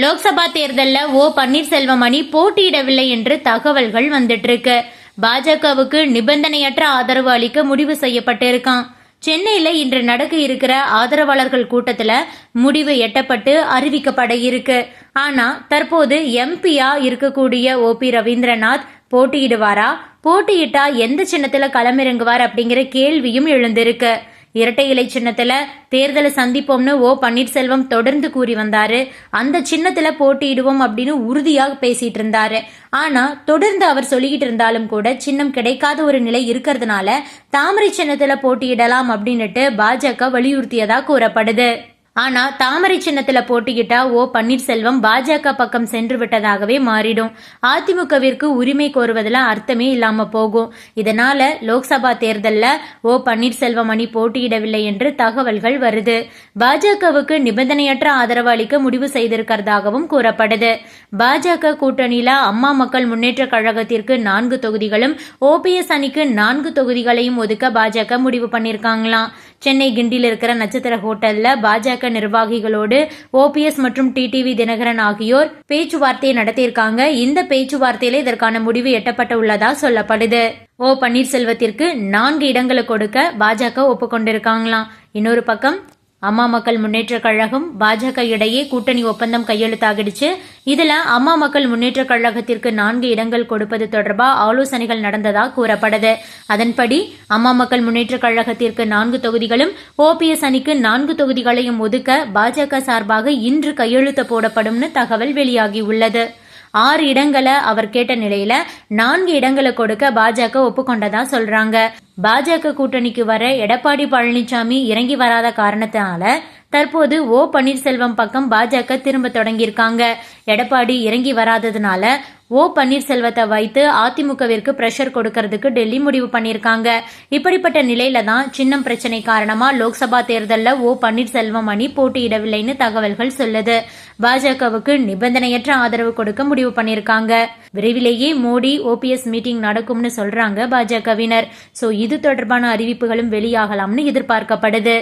லோக்சபா தேர்தலில் ஓ பன்னீர்செல்வம் அணி போட்டியிடவில்லை என்று தகவல்கள் வந்துட்டு இருக்கு பாஜகவுக்கு நிபந்தனையற்ற ஆதரவு அளிக்க முடிவு செய்யப்பட்டிருக்கான் சென்னையில் இன்று நடக்க இருக்கிற ஆதரவாளர்கள் கூட்டத்தில் முடிவு எட்டப்பட்டு அறிவிக்கப்பட இருக்கு. ஆனா தற்போது எம்பியா இருக்கக்கூடிய ஓ பி ரவீந்திரநாத் போட்டியிடுவாரா? போட்டியிட்டா எந்த சின்னத்துல களமிறங்குவார் அப்படிங்கிற கேள்வியும் எழுந்திருக்கு. இரட்டை இலை சின்னத்துல தேர்தலை சந்திப்போம்னு ஓ பன்னீர்செல்வம் தொடர்ந்து கூறி வந்தாரு. அந்த சின்னத்துல போட்டியிடுவோம் அப்படின்னு உறுதியாக பேசிட்டு இருந்தாரு. ஆனா தொடர்ந்து அவர் சொல்லிக்கிட்டு இருந்தாலும் கூட சின்னம் கிடைக்காத ஒரு நிலை இருக்கிறதுனால தாமரை சின்னத்துல போட்டியிடலாம் அப்படின்னுட்டு பாஜக வலியுறுத்தியதா கூறப்படுது. ஆனா தாமரை சின்னத்துல போட்டிக்கிட்டா ஓ பன்னீர்செல்வம் பாஜக பக்கம் சென்று விட்டதாகவே மாறிடும். அதிமுகவிற்கு உரிமை கோருவதில் அர்த்தமே இல்லாம போகும். இதனால லோக்சபா தேர்தல்ல ஓ பன்னீர்செல்வம் அணி போட்டியிடவில்லை என்று தகவல்கள் வருது. பாஜகவுக்கு நிபந்தனையற்ற ஆதரவு அளிக்க முடிவு செய்திருக்கிறதாகவும் கூறப்படுது. பாஜக கூட்டணியில அம்மா மக்கள் முன்னேற்ற கழகத்திற்கு நான்கு தொகுதிகளும் ஓபிஎஸ் அணிக்கு நான்கு தொகுதிகளையும் ஒதுக்க பாஜக முடிவு பண்ணிருக்காங்களாம். சென்னை கிண்டியில் இருக்கிற நட்சத்திர ஹோட்டல்ல பாஜக நிர்வாகிகளோடு ஓபிஎஸ் மற்றும் டிடிவி தினகரன் ஆகியோர் பேச்சுவார்த்தை நடத்தியிருக்காங்க. இந்த பேச்சுவார்த்தையில இதற்கான முடிவு எட்டப்பட்டு உள்ளதா சொல்லப்படுது. ஓ பன்னீர்செல்வத்திற்கு நான்கு இடங்களை கொடுக்க பாஜக ஒப்புக்கொண்டிருக்காங்களாம். இன்னொரு பக்கம் அம்மா மக்கள் முன்னேற்ற கழகம் பாஜக இடையே கூட்டணி ஒப்பந்தம் கையெழுத்தாகிடுச்சு. இதுல அம்மா மக்கள் முன்னேற்ற கழகத்திற்கு நான்கு இடங்கள் கொடுப்பது தொடர்பா ஆலோசனைகள் நடந்ததா கூறப்படுது. அதன்படி அம்மா மக்கள் முன்னேற்ற கழகத்திற்கு நான்கு தொகுதிகளும் ஓபிஎஸ் அணிக்கு நான்கு தொகுதிகளையும் ஒதுக்க பாஜக சார்பாக இன்று கையெழுத்து போடப்படும்னு தகவல் வெளியாகி உள்ளது ஆறு இடங்களை அவர் கேட்ட நிலையில நான்கு இடங்களை கொடுக்க பாஜக ஒப்புக்கொண்டதா சொல்றாங்க. பாஜக கூட்டணிக்கு வர எடப்பாடி பழனிசாமி இறங்கி வராத காரணத்தினால தற்போது ஓ பன்னீர்செல்வம் பக்கம் பாஜக திரும்ப தொடங்கியிருக்காங்க. எடப்பாடி இறங்கி வராததுனால ஓ பன்னீர்செல்வத்தை வைத்து அதிமுகவிற்கு பிரஷர் கொடுக்கறதுக்கு டெல்லி முடிவு பண்ணியிருக்காங்க. இப்படிப்பட்ட நிலையில தான் சின்னம் பிரச்சனை காரணமா லோக்சபா தேர்தலில் ஓ பன்னீர்செல்வம் அணி போட்டியிடவில்லைன்னு தகவல்கள் சொல்லுது. பாஜகவுக்கு நிபந்தனையற்ற ஆதரவு கொடுக்க முடிவு பண்ணியிருக்காங்க. விரைவிலேயே மோடி ஓபிஎஸ் மீட்டிங் நடக்கும்னு சொல்றாங்க பாஜகவினர். சோ இது தொடர்பான அறிவிப்புகளும் வெளியாகலாம்னு எதிர்பார்க்கப்படுது.